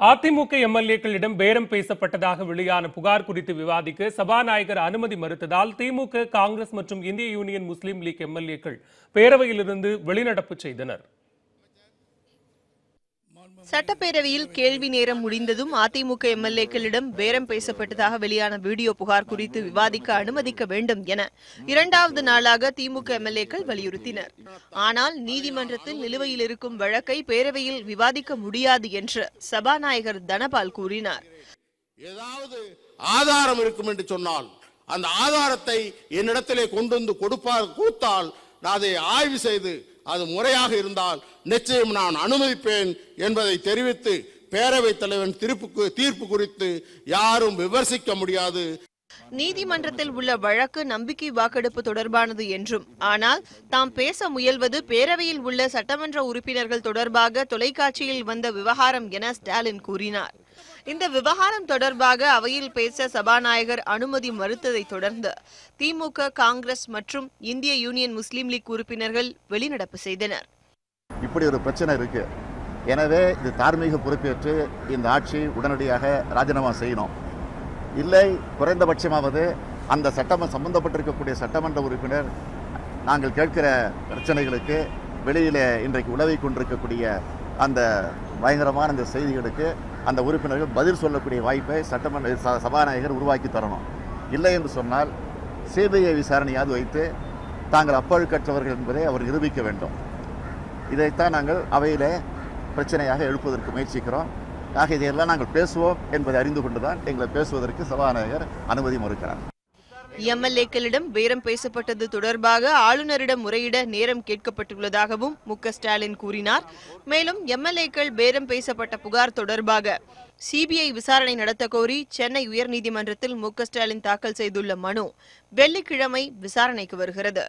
அதிமுக எம்எல்ஏக்களிடம் பேரம் பேசப்பட்டதாக வெளியான புகார் குறித்து விவாதிக்க சபாநாயகர் அனுமதி மறுத்ததால் திமுக காங்கிரஸ் மற்றும் இந்திய யூனியன் முஸ்லீம் லீக் எம்எல்ஏக்கள் பேரவையிலிருந்து வெளிநடப்பு செய்தனர். சட்டப்பேரவையில் கேள்வி நேரம் முடிந்ததும் அதிமுக எம்எல்ஏக்களிடம் பேரம் பேசப்பட்டதாக வெளியான வீடியோ புகார் குறித்து விவாதிக்க அனுமதிக்க வேண்டும் என இரண்டாவது நாளாக திமுக எம்எல்ஏக்கள் வலியுறுத்தினர். ஆனால் நீதிமன்றத்தில் நிலுவையில் இருக்கும் வழக்கை பேரவையில் விவாதிக்க முடியாது என்று சபாநாயகர் தனபால் கூறினார். ஏதாவது ஆதாரம் இருக்கும் என்று சொன்னால் அந்த ஆதாரத்தை என்னிடத்திலே கொண்டு வந்து கொடுப்பார் கொடுத்தால் நான் அதை ஆய்வு செய்து அது முறையாக இருந்தால் நிச்சயம் நான் அனுமதிப்பேன் என்பதை தெரிவித்து பேரவைத் தலைவன் திருப்புக்கு தீர்ப்பு குறித்து யாரும் விமர்சிக்க முடியாது. நீதிமன்றத்தில் உள்ள வழக்கு நம்பிக்கை வாக்கெடுப்பு தொடர்பானது என்றும் ஆனால் தாம் பேச முயல்வது பேரவையில் உள்ள சட்டமன்ற உறுப்பினர்கள் தொடர்பாக தொலைக்காட்சியில் வந்த விவகாரம் என ஸ்டாலின் கூறினார். இந்த விவகாரம் தொடர்பாக அவையில் பேச சபாநாயகர் அனுமதி மறுத்ததை தொடர்ந்து திமுக காங்கிரஸ் மற்றும் இந்திய யூனியன் முஸ்லீம் லீக் உறுப்பினர்கள் வெளிநடப்பு செய்தனர். இப்படி ஒரு பிரச்சனை இருக்கு. எனவே இது தார்மீக பொறுப்பேற்று இந்த ஆட்சி உடனடியாக ராஜினாமா செய்யணும். இல்லை குறைந்தபட்சமாவது அந்த சட்டம் சம்பந்தப்பட்டிருக்கக்கூடிய சட்டமன்ற உறுப்பினர் நாங்கள் கேட்கிற பிரச்சனைகளுக்கு வெளியில் இன்றைக்கு உலவிக் கொண்டிருக்கக்கூடிய அந்த பயங்கரமான இந்த செய்திகளுக்கு அந்த உறுப்பினர்கள் பதில் சொல்லக்கூடிய வாய்ப்பை சட்டமன்ற சபாநாயகர் உருவாக்கி தரணும். இல்லை என்று சொன்னால் சிபிஐ விசாரணையாவது வைத்து தாங்கள் அப்பழுக்கற்றவர்கள் என்பதை அவர் நிரூபிக்க வேண்டும். இதைத்தான் நாங்கள் அவையிலே பிரச்சனையாக எழுப்புவதற்கு முயற்சிக்கிறோம். ஆக இதையெல்லாம் நாங்கள் பேசுவோம் என்பதை அறிந்து கொண்டுதான் எங்களை பேசுவதற்கு சபாநாயகர் அனுமதி மறுக்கிறார். எம்எல்ஏக்களிடம் பேரம் பேசப்பட்டது தொடர்பாக ஆளுநரிடம் முறையிட நேரம் கேட்கப்பட்டுள்ளதாகவும் மு ஸ்டாலின் கூறினார். மேலும் எம்எல்ஏக்கள் பேரம் பேசப்பட்ட புகார் தொடர்பாக சிபிஐ விசாரணை நடத்த கோரி சென்னை உயர்நீதிமன்றத்தில் மு ஸ்டாலின் தாக்கல் செய்துள்ள மனு வெள்ளிக்கிழமை விசாரணைக்கு வருகிறது.